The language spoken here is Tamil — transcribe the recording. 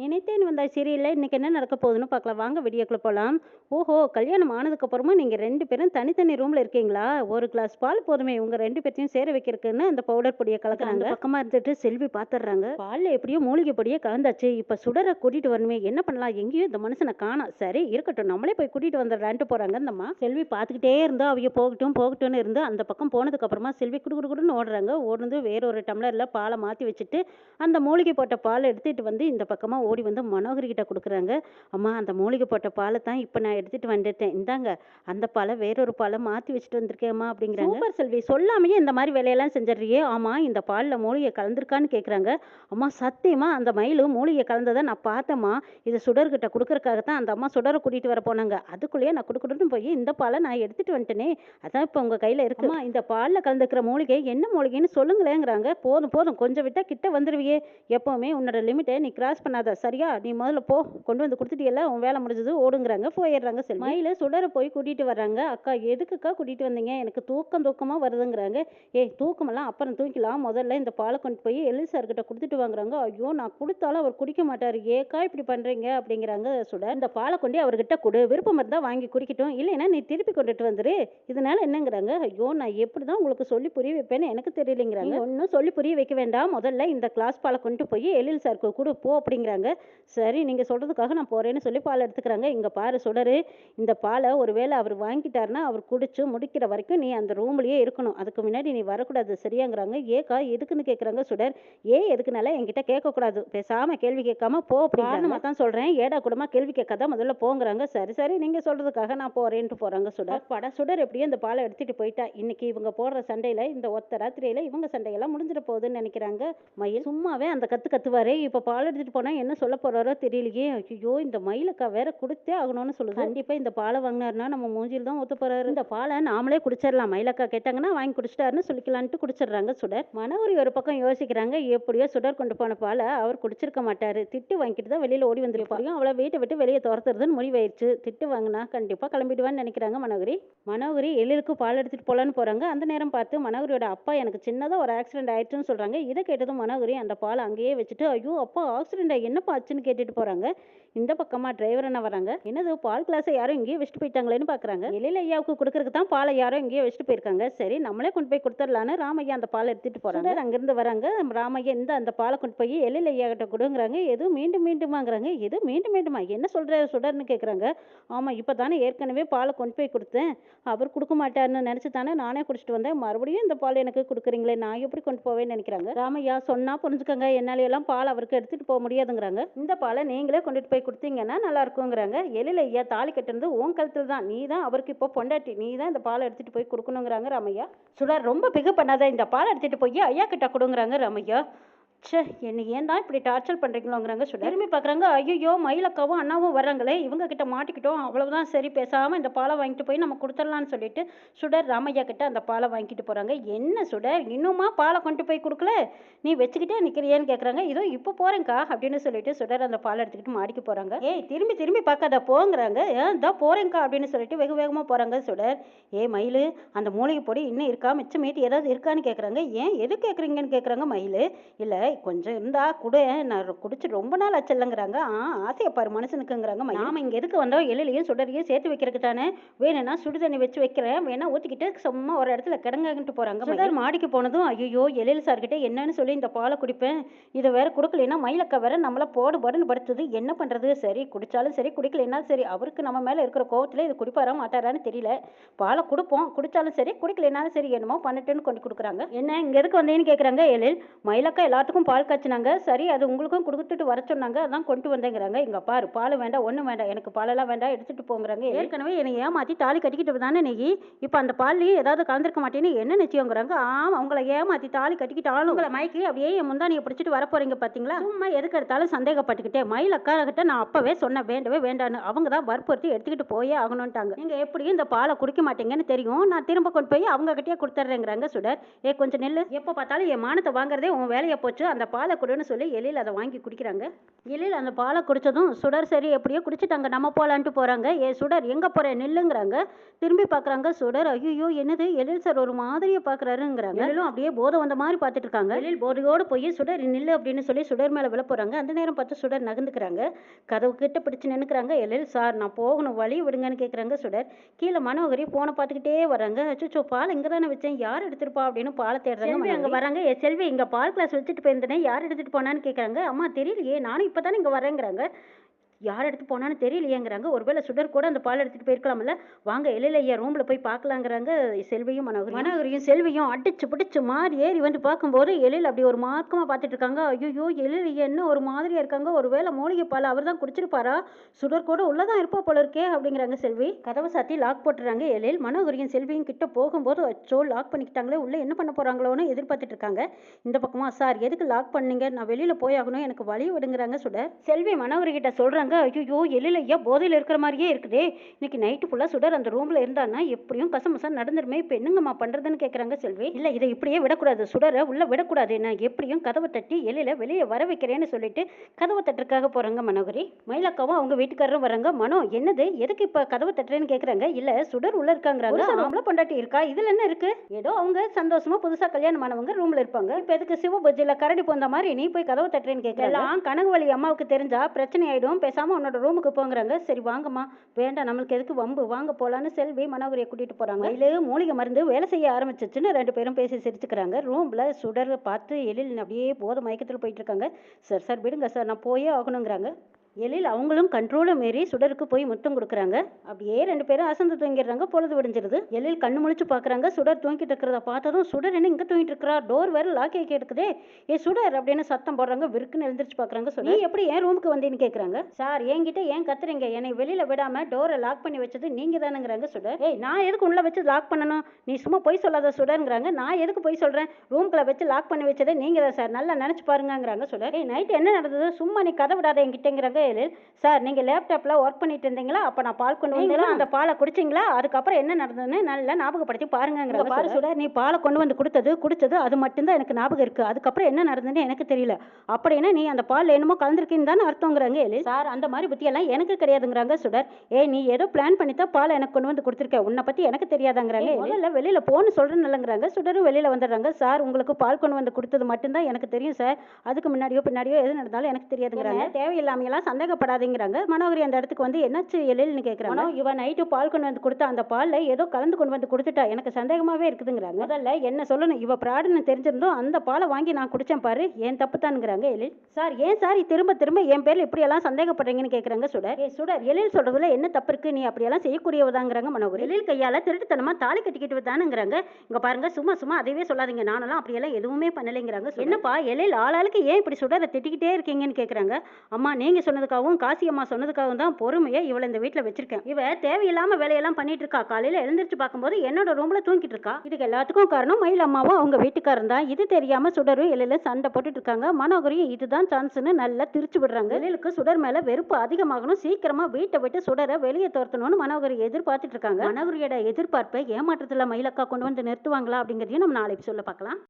நினைத்தேன் வந்தாய் சீரியலில் இன்னைக்கு என்ன நடக்க போகுதுன்னு பார்க்கலாம். வாங்க வீடியோக்குள்ள போகலாம் ஓஹோ கல்யாணம் ஆனதுக்கப்புறமா நீங்கள் ரெண்டு பேரும் தனித்தனி ரூமில் இருக்கீங்களா? ஒரு கிளாஸ் பால் போதுமே. உங்கள் ரெண்டு பேர்த்தையும் சேர வைக்கிறதுக்குன்னு அந்த பவுடர் பொடியை கலக்குறாங்க. பக்கமாக இருந்துட்டு செல்வி பார்த்துடுறாங்க பாலில் எப்படியோ மூலிகை பொடியே கலந்தாச்சு. இப்போ சுடரை கூட்டிகிட்டு வரணுமே. என்ன பண்ணலாம்? எங்கேயும் இந்த மனுஷனை காணோம் சரி இருக்கட்டும். நம்மளே போய் கூட்டிகிட்டு வந்துடலான்ட்டு போகிறாங்க இந்தம்மா செல்வி பார்த்துக்கிட்டே இருந்தா அவங்க போகட்டும் போகட்டும்னு இருந்து அந்த பக்கம் போனதுக்கப்புறமா செல்வி குடு குடு குடுன்னு ஓடுறாங்க. ஓடுந்து வேற ஒரு டம்ளரில் பாலை மாற்றி வச்சுட்டு அந்த மூலிகை போட்ட பாலை எடுத்துகிட்டு வந்து இந்த பக்கமாக ஓடி வந்து மனோகரி கிட்ட கொடுக்குறாங்க. அம்மா அந்த மூலிகை போட்ட பாலை தான் இப்போ நான் எடுத்துகிட்டு வந்துட்டேன். இந்தாங்க அந்த பாலை வேறொரு பாலை மாற்றி வச்சுட்டு வந்திருக்கேம்மா அப்படிங்கிறாங்க. சூப்பர் செல்வி சொல்லாமையே இந்த மாதிரி வேலையெல்லாம் செஞ்சிடுறியே. ஆமாம் இந்த பாலில் மூலிகை கலந்துருக்கான்னு கேட்குறாங்க அம்மா சத்தியமா அந்த மயிலு மூலிகை கலந்ததை நான் பார்த்தேம்மா. இது சுடர்கிட்ட கொடுக்கறக்காக தான் அந்த அம்மா சுடரை கூட்டிகிட்டு வர போனாங்க. அதுக்குள்ளேயே நான் கொடுக்கணும்னு போய் இந்த பாலை நான் எடுத்துகிட்டு வந்துட்டேனே. அதான் இப்போ உங்கள் கையில் இருக்குமா இந்த பாலில் கலந்துக்கிற மூலிகை என்ன மூலிகைன்னு சொல்லுங்களேங்கிறாங்க. போதும் போதும் கொஞ்சம் விட்டா கிட்ட வந்துருவியே. எப்போவுமே உன்னோட லிமிட்டை நீ கிராஸ் பண்ணாத. சரியா நீ முதல்ல போ கொண்டு வந்து கொடுத்துட்டியல்ல உன் வேலை முடிஞ்சது ஓடுங்கிறாங்க போயிடுறாங்க செல்வி. மயில சுடரை போய் கூட்டிகிட்டு வர்றாங்க. அக்கா எதுக்குக்கா கூட்டிகிட்டு வந்தீங்க? எனக்கு தூக்கம் தூக்கமாக வருதுங்கிறாங்க. ஏய் தூக்கமெல்லாம் அப்புறம் தூக்கிக்கலாம் முதல்ல இந்த பாலை கொண்டு போய் எழில் சார்கிட்ட கொடுத்துட்டு வாங்குறாங்க. ஐயோ நான் கொடுத்தாலும் அவர் குடிக்க மாட்டார். ஏக்கா இப்படி பண்ணுறீங்க அப்படிங்கிறாங்க சுடர். இந்த பாலை கொண்டு அவர்கிட்ட கொடு. விருப்பம் இருந்தால் வாங்கி குடிக்கட்டும். இல்லைன்னா நீ திருப்பி கொண்டுட்டு வந்துரு. இதனால என்னங்கிறாங்க? ஐயோ நான் எப்படி தான் உங்களுக்கு சொல்லி புரிய வைப்பேன்னு எனக்கு தெரியலைங்கிறாங்க. ஒன்றும் சொல்லி புரிய வைக்க வேண்டாம். முதல்ல இந்த கிளாஸ் பாலை கொண்டு போய் எழில் சாருக்கு கொடு போ அப்படிங்கிறாங்க. சரி நீங்கள் சொல்கிறதுக்காக நான் போகிறேன்னு சொல்லி பால் எடுத்துக்கிறாங்க. இங்கே பாரு சுடரு. இந்த பாலை ஒருவேளை அவர் வாங்கிட்டாருன்னா அவர் குடிச்சு முடிக்கிற வரைக்கும் நீ அந்த ரூம்லயே இருக்கணும். அதுக்கு முன்னாடி நீ வரக்கூடாது சரியாங்கிறாங்க. ஏக்கா எதுக்குன்னு கேட்குறாங்க சுடர். ஏ எதுக்குனால என்கிட்ட கேட்கக்கூடாது பேசாமல் கேள்வி கேட்காம போ அப்படின்னு தான் சொல்கிறேன் ஏடா கூடமா கேள்வி கேட்காத முதல்ல போங்கிறாங்க. சரி சரி நீங்கள் சொல்கிறதுக்காக நான் போகிறேன்ட்டு போகிறாங்க சுடர். பட சுடர் எப்படியும் இந்த பாலை எடுத்துகிட்டு போயிட்டா. இன்னைக்கு இவங்க போடுற சண்டையில் இந்த ஒத்த ராத்திரியில் இவங்க சண்டையெல்லாம் முடிஞ்சிட போகுதுன்னு நினைக்கிறாங்க. மயில். சும்மாவே அந்த கத்து கத்துவாரே. இப்போ பால் எடுத்துகிட்டு போனால் என்ன சொல்ல போகிறாரோ தெரியலையே. ஐயோ இந்த மயிலுக்கா வேற கொடுத்தே ஆகணும்னு சொல்லுது. கண்டிப்பாக இந்த பாலை வாங்கினாருன்னா நம்ம மூஞ்சில் தான் ஒத்து போகிறாரு இந்த பாலை நாமளே குடிச்சிடலாம். மயிலக்கா கேட்டாங்கன்னா வாங்கி குடிச்சிட்டாருன்னு சொல்லிக்கலான்ட்டு குடிச்சிடுறாங்க சுடர். மனோரி ஒரு பக்கம் யோசிக்கிறாங்க. எப்படியோ சுடர் கொண்டு போன பாலை அவர் குடிச்சிருக்க மாட்டாரு. திட்டு வாங்கிட்டு தான் வெளியில் ஓடி வந்திருப்பாங்க அவளை வீட்டை விட்டு வெளியே துரத்துறதுன்னு முடிவாயிருச்சு. திட்டு வாங்கினா கண்டிப்பாக கிளம்பிடுவான்னு நினைக்கிறாங்க மனோகரி மனோகரி எழிலுக்கு பால் எடுத்துகிட்டு போகலான்னு போகிறாங்க அந்த நேரம் பார்த்து மனோகரியோட அப்பா எனக்கு சின்னதாக ஒரு ஆக்சிடென்ட் ஆயிடுச்சுன்னு சொல்கிறாங்க இதை கேட்டதும் மனோகரி அந்த பாலை அங்கேயே வச்சுட்டு ஐயோ அப்பா ஆக்சிடென்ட் என்னப்பா ஆச்சுன்னு கேட்டுட்டு போகிறாங்க இந்த பக்கமா டிரைவர் என்ன வராங்க? என்னது பால் கிளாஸை யாரும் இங்கேயே வச்சுட்டு போயிட்டாங்களேன்னு பார்க்குறாங்க எழில் ஐயாவுக்கு கொடுக்கறதுக்கு தான் பாலை யாரோ இங்கேயே வச்சுட்டு போயிருக்காங்க. சரி நம்மளே கொண்டு போய் கொடுத்துடலான்னு ராமையா அந்த பாலை எடுத்துட்டு போறாங்க. அங்கிருந்து வராங்க. ராமையா இந்த அந்த பாலை கொண்டு போய் எழில் ஐயா கிட்ட கொடுங்கிறாங்க. எதுவும் மீண்டும் மீண்டுமாங்கிறாங்க? எது மீண்டும் மீண்டுமா? என்ன சொல்ற சுடர்னு கேட்குறாங்க ஆமாம் இப்போ தானே ஏற்கனவே பாலை கொண்டு போய் கொடுத்தேன். அவர் கொடுக்க மாட்டாருன்னு நினச்சி தானே நானே குடிச்சிட்டு வந்தேன். மறுபடியும் இந்த பால் எனக்கு கொடுக்குறீங்களே நான் எப்படி கொண்டு போவேன்னு நினைக்கிறாங்க? ராமையா சொன்னா புரிஞ்சுக்கங்க. என்னால எல்லாம் பால் அவருக்கு எடுத்துட்டு போக முடியாதுங்கிறாங்க. இந்த பாலை நீங்களே கொண்டுட்டு போய் கொடுத்தீங்கன்னா நல்லா இருக்குங்கிறாங்க எழில் ஐயா தாலி கட்டுறது உன் கழுத்தில் தான். நீ தான் அவருக்கு இப்போ பொண்டாட்டி. நீ தான் இந்த பாலை எடுத்துட்டு போய் கொடுக்கணுங்கிறாங்க ராமையா. சுடர் ரொம்ப பிகு பண்ணாத. இந்த பாலை எடுத்துட்டு போய் ஐயா கிட்ட கொடுங்குறாங்க ராமையா. ச்சே என்னை ஏன் தான் இப்படி டார்ச்சர் பண்ணுறீங்களோங்கிறாங்க சுட திரும்பி பார்க்குறாங்க ஐயோ மயிலக்காவும் அண்ணாவும் வர்றாங்களே இவங்க கிட்ட மாட்டிக்கிட்டோம் அவ்வளவுதான் சரி பேசாமல் இந்த பாலை வாங்கிட்டு போய் நம்ம கொடுத்துடலான்னு சொல்லிட்டு சுடர் ராமையா கிட்ட அந்த பாலை வாங்கிட்டு போகிறாங்க என்ன சுடர் இன்னுமா பாலை கொண்டு போய் கொடுக்கல? நீ வச்சுக்கிட்டே நிற்கிறியேன்னு கேட்குறாங்க இதோ இப்போ போகிறேங்க்கா அப்படின்னு சொல்லிட்டு சுடர் அந்த பாலை எடுத்துக்கிட்டு மாடிக்கு போகிறாங்க ஏய் திரும்பி திரும்பி பார்க்காத போங்கிறாங்க. ஏன் இதோ போகிறேங்க்கா அப்படின்னு சொல்லிட்டு வெகு வேகமாக போகிறாங்க சுடர். ஏ மயில் அந்த மூலிகை பொடி இன்னும் இருக்கா? மிச்சம் மீட்டு ஏதாவது இருக்கான்னு கேட்குறாங்க ஏன் எது கேட்குறீங்கன்னு கேட்குறாங்க மயில்? இல்லை கொஞ்சம் இருந்தா கூட. நான் குடிச்சு ரொம்ப நாள் ஆச்சல்லங்கிறாங்க ஆ ஆசையை பாரு மனுஷனுக்குங்கிறாங்க நாம இங்கே எதுக்கு வந்தோம்? எழிலையும் சுடரையும் சேர்த்து வைக்கிறதுக்கு தானே? வேணும்னா சுடு தண்ணி வச்சு வைக்கிறேன். வேணா ஊற்றிக்கிட்டு சும்மா ஒரு இடத்துல கிடங்கன்ட்டு போகிறாங்க சுடர் மாடிக்கு போனதும் ஐயோ எழில் சார்கிட்ட என்னன்னு சொல்லி இந்த பாலை குடிப்பேன். இதை வேற கொடுக்கலைன்னா மயிலக்கா வேற நம்மள போடு படுன்னு படுத்துது. என்ன பண்ணுறது சரி குடிச்சாலும் சரி குடிக்கலைன்னா சரி அவருக்கு நம்ம மேலே இருக்கிற கோவத்தில் இது குடிப்பாரா மாட்டாரான்னு தெரியல. பாலை கொடுப்போம். குடிச்சாலும் சரி குடிக்கலைனாலும் சரி என்னமோ பண்ணிட்டுன்னு கொண்டு கொடுக்குறாங்க. என்ன இங்கே எதுக்கு வந்தேன்னு கேட்குறாங்க எழில்? மயிலக்கா எல்லாத்துக்கும் பால் காய்ச்சினாங்க. சரி அது உங்களுக்கும் கொடுத்துட்டு வர சொன்னாங்க. அதான் கொண்டு வந்தேங்கிறாங்க. இங்க பாரு பால் வேண்டாம் ஒன்றும் வேண்டாம். எனக்கு பாலெல்லாம் வேண்டாம் எடுத்துட்டு போங்கிறாங்க. ஏற்கனவே என்னை ஏமாத்தி தாலி கட்டிக்கிட்டு தானே நீ? இப்போ அந்த பால்லையும் ஏதாவது கலந்துருக்க மாட்டேன்னு என்ன நிச்சயங்கிறாங்க? ஆமா உங்களை ஏமாத்தி தாலி கட்டிக்கிட்டாலும். உங்களை மயக்கி அப்படியே என் முந்தானியை பிடிச்சிட்டு வர போறீங்க பாத்தீங்களா? சும்மா எதுக்கு எடுத்தாலும் சந்தேகப்பட்டுக்கிட்டே மயில் அக்கா கிட்ட நான் அப்பவே சொன்னேன் வேண்டவே வேண்டான்னு. அவங்க தான் வற்புறுத்தி எடுத்துக்கிட்டு போயே ஆகணும்ட்டாங்க. நீங்க எப்படியும் இந்த பாலை குடிக்க மாட்டீங்கன்னு தெரியும். நான் திரும்ப கொண்டு போய் அவங்க கிட்டே கொடுத்துட்றேங்கிறாங்க சுடர். ஏ கொஞ்சம் நெல்லு. எப்போ பார்த்தாலும் என் மானத்தை வாங்குறதே உன் வேலையை போச்சு. அந்த பாலை கொடுன்னு சொல்லி எழில் அதை வாங்கி குடிக்கிறாங்க. எழில் அந்த பாலை குடிச்சதும் சுடர் சரி எப்படியோ குடிச்சிட்டாங்க. நம்ம போகலான்ட்டு போகிறாங்க ஏ சுடர் எங்கே போகிற நில்லுங்கிறாங்க. திரும்பி பார்க்குறாங்க சுடர் ஐயோ என்னது? எழில் சார் ஒரு மாதிரியை பார்க்குறாருங்கிறாங்க எழிலும் அப்படியே போதை வந்த மாதிரி பார்த்துட்டு இருக்காங்க எழில் போதையோடு போய் சுடர் நில்லு அப்படின்னு சொல்லி சுடர் மேலே விழ போகிறாங்க அந்த நேரம் பார்த்து சுடர் நகர்ந்துக்கிறாங்க. கதவு கிட்ட பிடிச்சு நின்னுக்கிறாங்க. எழில் சார் நான் போகணும். வழி விடுங்கன்னு கேட்குறாங்க சுடர். கீழே மனோகரி போனை பார்த்துக்கிட்டே வராங்க. அச்சோ பால் இங்கே தானே வச்சேன். யார் எடுத்துருப்பா அப்படின்னு பாலை தேடுறாங்க அங்கே வராங்க. செல்வி இங்கே பால் கிளாஸ் வச்சுட்டு போயிருந்தேனே யார் எடுத்துகிட்டு போனான்னு கேட்குறாங்க அம்மா தெரியலையே நானும் இப்போ தானே இங்கே வரேங்கிறாங்க யார் எடுத்து போனான்னு தெரியலையேங்கிறாங்க. ஒருவேளை சுடர் கூட அந்த பால் எடுத்துகிட்டு போயிருக்கலாம்ல. வாங்க எழில ஐயா ரூமில் போய் பார்க்கலாங்கிறாங்க செல்வியும் மனோகரி மனோகரியும் செல்வியும் அடிச்சு பிடிச்சு மாறி ஏறி வந்து பார்க்கும்போது எழில் அப்படி ஒரு மார்க்கமாக பார்த்துட்டு இருக்காங்க. ஐயோ எழில் ஐயா என்ன ஒரு மாதிரியா இருக்காங்க. ஒருவேளை மூலிகை பால் அவர் தான் குடிச்சிருப்பாரா? சுடர் கூட உள்ளதான் இருப்பா போல இருக்கே அப்படிங்கிறாங்க செல்வி. கதவை சாத்தி லாக் போட்டுறாங்க எழில். மனோகரியும் செல்வியும் கிட்ட போகும்போது அச்சோ லாக் பண்ணிக்கிட்டாங்களே உள்ள என்ன பண்ண போறாங்களோன்னு எதிர்பார்த்துட்டு இருக்காங்க. இந்த பக்கமா சார் எதுக்கு லாக் பண்ணீங்க? நான் வெளியில போய் ஆகணும் எனக்கு வழி விடுங்கிறாங்க சுடர். செல்வி மனோகரி கிட்ட சொல்றாங்க ஐயோ எழில் ஐயா போதையில் இருக்கிற மாதிரியே இருக்குதே. இன்னைக்கு நைட்டு ஃபுல்லா சுடர் அந்த ரூம்ல இருந்தான்னா எப்படியும் கசமசா நடந்துருமே இப்போ என்னங்கம்மா பண்றதுன்னு கேட்குறாங்க செல்வி. இல்ல இதை இப்படியே விடக்கூடாது சுடரை உள்ள விடக்கூடாது. நான் எப்படியும் கதவை தட்டி எழில வெளியே வர வைக்கிறேன்னு சொல்லிட்டு கதவை தட்டுறதுக்காக போறாங்க மனோகரி. மயிலக்காவும் அவங்க வீட்டுக்காரரும் வராங்க. மனோ என்னது? எதுக்கு இப்ப கதவை தட்டுறேன்னு கேக்குறாங்க? இல்ல சுடர் உள்ள இருக்காங்கிறாங்க. அவங்கள பொண்டாட்டி இருக்கா? இதுல என்ன இருக்கு? ஏதோ அவங்க சந்தோஷமா புதுசா கல்யாணம் ஆனவங்க ரூம்ல இருப்பாங்க. இப்ப எதுக்கு சிவ பூஜையில கரடி போந்த மாதிரி நீ போய் கதவை தட்டுறேன்னு கேட்கல எல்லாம் கனகவழி அம்மாவுக்கு தெரிஞ்சா பிரச்சனை ஆயிடும். பேசாம உன்னோட ரூமுக்கு போங்கிறாங்க. சரி வாங்கம்மா. வேண்டாம் நம்மளுக்கு எதுக்கு வம்பு? வாங்க போலான்னு செல்வி மனோகரியை கூட்டிட்டு போறாங்க. இல்ல மூலிகை மருந்து வேலை செய்ய ஆரம்பிச்சிச்சுன்னு ரெண்டு பேரும் பேசி சிரிச்சுக்கிறாங்க. ரூம்ல சுடர் பார்த்து எழில் அப்படியே போத மயக்கத்தில் போயிட்டு இருக்காங்க. சார் சார் விடுங்க சார் நான் போயே ஆகணுங்கிறாங்க. எழில் அவங்களும் கண்ட்ரோலை மீறி சுடருக்கு போய் முத்தம் கொடுக்குறாங்க. அப்படியே ரெண்டு பேரும் அசந்து தூங்கிடுறாங்க பொழுது விடிஞ்சிருது எழில் கண்ணு முழிச்சு பார்க்குறாங்க சுடர் தூங்கிட்டு இருக்கிறத பார்த்ததும் சுடர் என்ன இங்கே தூங்கிட்டு இருக்கிறா? டோர் வேறு லாக் கேட்குதே ஏ சுடர் அப்படின்னு சத்தம் போடுறாங்க விற்குன்னு எழுந்திரிச்சு பார்க்குறாங்க சுடர். நீ எப்படி ஏன் ரூமுக்கு வந்தீங்கன்னு கேட்குறாங்க சார் என்கிட்ட ஏன் கத்துறீங்க? என்னை வெளியில் விடாமல் டோரை லாக் பண்ணி வச்சது நீங்கள் தானுங்கிறாங்க சுடர். ஏய் நான் எதுக்கு உள்ள வச்சு லாக் பண்ணணும்? நீ சும்மா போய் சொல்லாத சுடருங்கிறாங்க. நான் எதுக்கு போய் சொல்கிறேன் ரூம்குள்ள வச்சு லாக் பண்ணி வச்சதே நீங்கள் தான் சார். நல்லா நினச்சி பாருங்கங்கிறாங்க சுடர். ஏய் நைட்டு என்ன நடந்தது? சும்மா நீ கதை விடாத என்கிட்டங்கிறாங்க எழில் சார் நீங்கள் லேப்டாப்பில் ஒர்க் பண்ணிட்டு இருந்தீங்களா? அப்போ நான் பால் கொண்டு வந்தீங்களா அந்த பாலை குடிச்சிங்களா? அதுக்கப்புறம் என்ன நடந்ததுன்னு நல்லா ஞாபகப்படுத்தி பாருங்கங்கிற பாரு சுடர் நீ பாலை கொண்டு வந்து கொடுத்தது குடிச்சது அது மட்டும்தான் எனக்கு ஞாபகம் இருக்குது அதுக்கப்புறம் என்ன நடந்ததுன்னு எனக்கு தெரியல. அப்படின்னா நீ அந்த பால் என்னமோ கலந்துருக்கீன்னு தானே அர்த்தங்கிறாங்க எழில். சார் அந்த மாதிரி புத்தியெல்லாம் எனக்கு கிடையாதுங்கிறாங்க சுடர். ஏய் நீ ஏதோ பிளான் பண்ணி தான் பாலை எனக்கு கொண்டு வந்து கொடுத்துருக்க. உன்னை பற்றி எனக்கு தெரியாதாங்கிறாங்க முதல்ல வெளியில் போன்னு சொல்கிறேன்னு இல்லைங்கிறாங்க சுடரும் வெளியில் வந்துடுறாங்க. சார் உங்களுக்கு பால் கொண்டு வந்து கொடுத்தது மட்டும்தான் எனக்கு தெரியும் சார். அதுக்கு முன்னாடியோ பின்னாடியோ எது நடந்தாலும் எனக்கு தெரியாதுங்கிறாங்க. தேவையில்லாமையெல்லாம் சந்தேகப்படாதீங்கிறாங்க. மனோகரி அந்த இடத்துக்கு வந்து என்னாச்சு எழில்னு கேட்குறாங்க இவன் நைட்டு பால் கொண்டு வந்து கொடுத்தா அந்த பாலில் ஏதோ கலந்து கொண்டு வந்து கொடுத்துட்டா. எனக்கு சந்தேகமாகவே இருக்குதுங்கிறாங்க. முதல்ல என்ன சொல்லணும்? இவ ப்ராடுன்னு தெரிஞ்சிருந்தோம் அந்த பாலை வாங்கி நான் குடிச்சேன் பாரு. ஏன் தப்பு தானுங்கிறாங்க எழில். சார் ஏன் சார் திரும்ப திரும்ப என் பேரில் இப்படியெல்லாம் சந்தேகப்படுறீங்கன்னு கேட்குறாங்க சுடர். ஏ சுடர் எழில் சொல்றதுல என்ன தப்பு இருக்கு நீ அப்படியெல்லாம் செய்யக்கூடியவதாங்கிறாங்க மனோகரி. எழில் கையால் திருட்டுத்தனமா தாலி கட்டிக்கிட்டு தானுங்கிறாங்க இங்க பாருங்க சும்மா சும்மா அதையே சொல்லாதீங்க. நானெல்லாம் அப்படியெல்லாம் எதுவுமே பண்ணலைங்கிறாங்க என்னப்பா எழில் ஆளாளுக்கு ஏன் இப்படி சுடரை திட்டிக்கிட்டே இருக்கீங்கன்னு கேட்குறாங்க அம்மா நீங்க சொன்னதுக்காகவும் காசி அம்மா சொன்னதுக்காகவும் தான் பொறுமையை இவளை இந்த வீட்டில் வச்சிருக்கேன். இவ தேவையில்லாம வேலையெல்லாம் பண்ணிட்டு இருக்கா காலையில எழுந்திரிச்சு பார்க்கும்போது என்னோட ரூம்ல தூங்கிட்டு இருக்கா. இதுக்கு எல்லாத்துக்கும் காரணம் மயில் அம்மாவும் அவங்க வீட்டுக்காரன் தான். இது தெரியாம சுடரும் எழில சண்டை போட்டுட்டு இருக்காங்க. மனோகரியும் இதுதான் சான்ஸ்னு நல்லா திரிச்சு விடுறாங்க. எழிலுக்கு சுடர் மேல வெறுப்பு அதிகமாகணும். சீக்கிரமா வீட்டை விட்டு சுடரை வெளியே துரத்தணும்னு மனோகரி எதிர்பார்த்துட்டு இருக்காங்க. மனோகரியோட எதிர்பார்ப்பை ஏமாற்றத்துல மயிலக்கா கொண்டு வந்து நிறுத்துவாங்களா அப்படிங்கிறதையும் நம்ம நாளைக்கு சொல்ல பார்க்கலாம்.